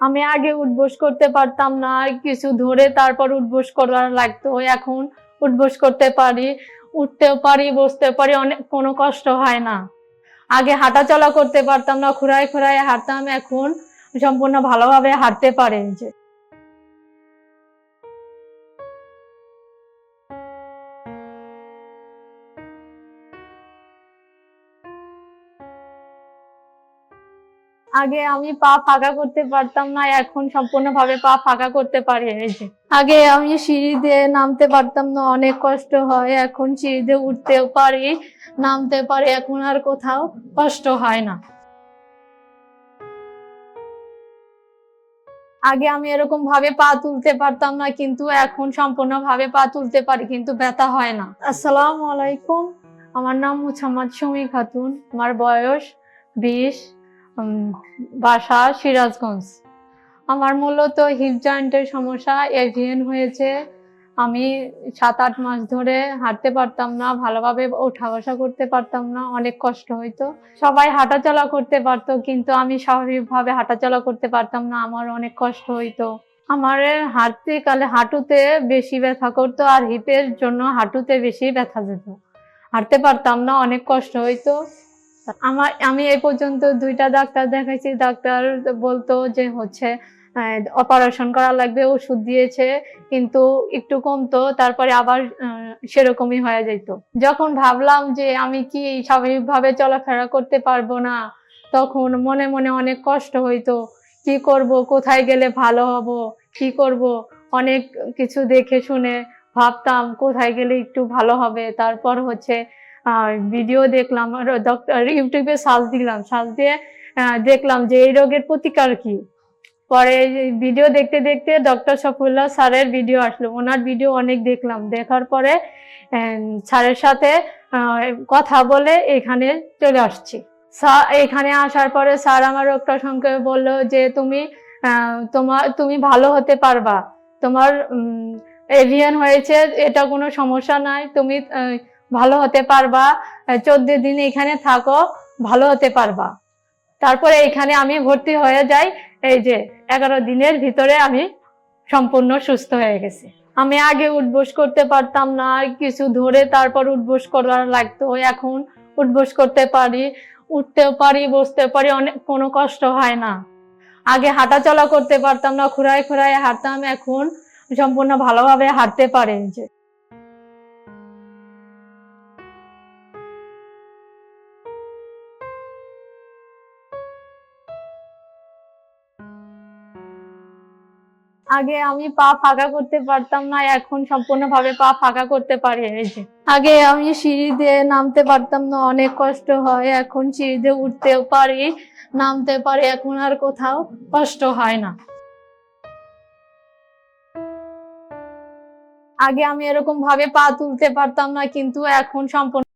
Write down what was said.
আমি আগে উঠবোস করতে পারতাম না, কিছু ধরে তারপর উঠবোস করার লাগতো। এখন উঠবোস করতে পারি, উঠতেও পারি বসতে পারি, অনেক, কোনো কষ্ট হয় না। আগে হাঁটা চলা করতে পারতাম না খুঁড়ায় খুঁড়ায় হাঁটতাম, এখন সম্পূর্ণ ভালোভাবে হাঁটতে পারে যে আগে আমি পা ফাঁকা করতে পারতাম না, এখন সম্পূর্ণভাবে পা ফাঁকা করতে পারি আগে আমি সিঁড়ি দিয়ে নামতে পারতাম না, অনেক কষ্ট হয়, এখন সিঁড়ি দিয়ে উঠতেও পারি, নামতে পারি, এখন আর কোথাও কষ্ট হয় না। আগে আমি এরকম ভাবে পা তুলতে পারতাম না, কিন্তু এখন সম্পূর্ণ ভাবে পা তুলতে পারি, কিন্তু ব্যথা হয় না। আসসালামু আলাইকুম, আমার নাম মুছাম্মদ সুমি খাতুন, আমার বয়স বিশ। বাসা সিরাজগঞ্জ। আমার মূলত হিপ জয়েন্টের সমস্যা, এভিএন হয়েছে। আমি সাত, আট মাস ধরে হাঁটতে পারতাম না, ভালোভাবে ওঠা বসা করতে পারতাম না, অনেক কষ্ট হইতো। সবাই হাঁটাচলা করতে পারতো, কিন্তু আমি স্বাভাবিকভাবে হাঁটাচলা করতে পারতাম না, আমার অনেক কষ্ট হইতো। আমার হাঁটতে কালে হাঁটুতে বেশি ব্যথা করতো, আর হিপের জন্য হাঁটুতে বেশি ব্যথা যেত। হাঁটতে পারতাম না, অনেক কষ্ট হইতো। আমার, আমি এই পর্যন্ত দুইটা ডাক্তার দেখাইছি। ডাক্তার বলতো যে হচ্ছে অপারেশন করা লাগবে, ওষুধ দিয়েছে, কিন্তু একটু কমতো, তারপরে আবার সেরকমই হয়ে যেত যখন ভাবলাম যে আমি কি স্বাভাবিকভাবে চলাফেরা করতে পারব না, তখন মনে মনে অনেক কষ্ট হইতো। কি করব, কোথায় গেলে ভালো হব, কি করব? অনেক কিছু দেখে শুনে ভাবতাম, কোথায় গেলে একটু ভালো হবে? তারপর হচ্ছে ভিডিও দেখলাম ডক্টর ইউটিউবে সার্চ দিলাম সার্চ দিয়ে দেখলাম যে এই রোগের প্রতিকার কি? পরে ভিডিও দেখতে দেখতে ডক্টর শফিউল্লাহ স্যারের ভিডিও আসলো। ওনার ভিডিও অনেক দেখলাম। দেখার পরে স্যারের সাথে কথা বলে এখানে চলে আসছি। স্যার এখানে আসার পরে স্যার আমার রোগটা সংক্ষেপে বলল যে তুমি তোমার তুমি ভালো হতে পারবা। তোমার এভিয়ান হয়েছে, এটা কোনো সমস্যা নাই। তুমি ভালো হতে পারবা। চোদ্দ দিন এখানে থাকো, ভালো হতে পারবা। তারপরে এখানে আমি ভর্তি হয়ে যাই। এই যে, এগারো দিনের ভিতরে আমি সম্পূর্ণ সুস্থ হয়ে গেছি। আমি আগে উঠবোস করতে পারতাম না, কিছু ধরে তারপর উঠবোস করার লাগতো। এখন উঠবোস করতে পারি, উঠতেও পারি বসতে পারি, অনেক, কোনো কষ্ট হয় না। আগে হাঁটা চলা করতে পারতাম না খুঁড়ায় খুঁড়ায় হাঁটতাম। এখন সম্পূর্ণ ভালোভাবে হাঁটতে পারে। যে আগে আমি পা ফাঁকা করতে পারতাম না, এখন সম্পূর্ণভাবে পা ফাঁকা করতে পারি। যে আগে আমি সিঁড়ি দিয়ে নামতে পারতাম না, অনেক কষ্ট হয়। এখন সিঁড়ি দিয়ে উঠতেও পারি, নামতে পারি, এখন আর কোথাও কষ্ট হয় না। আগে আমি এরকম ভাবে পা তুলতে পারতাম না, কিন্তু এখন সম্পূর্ণ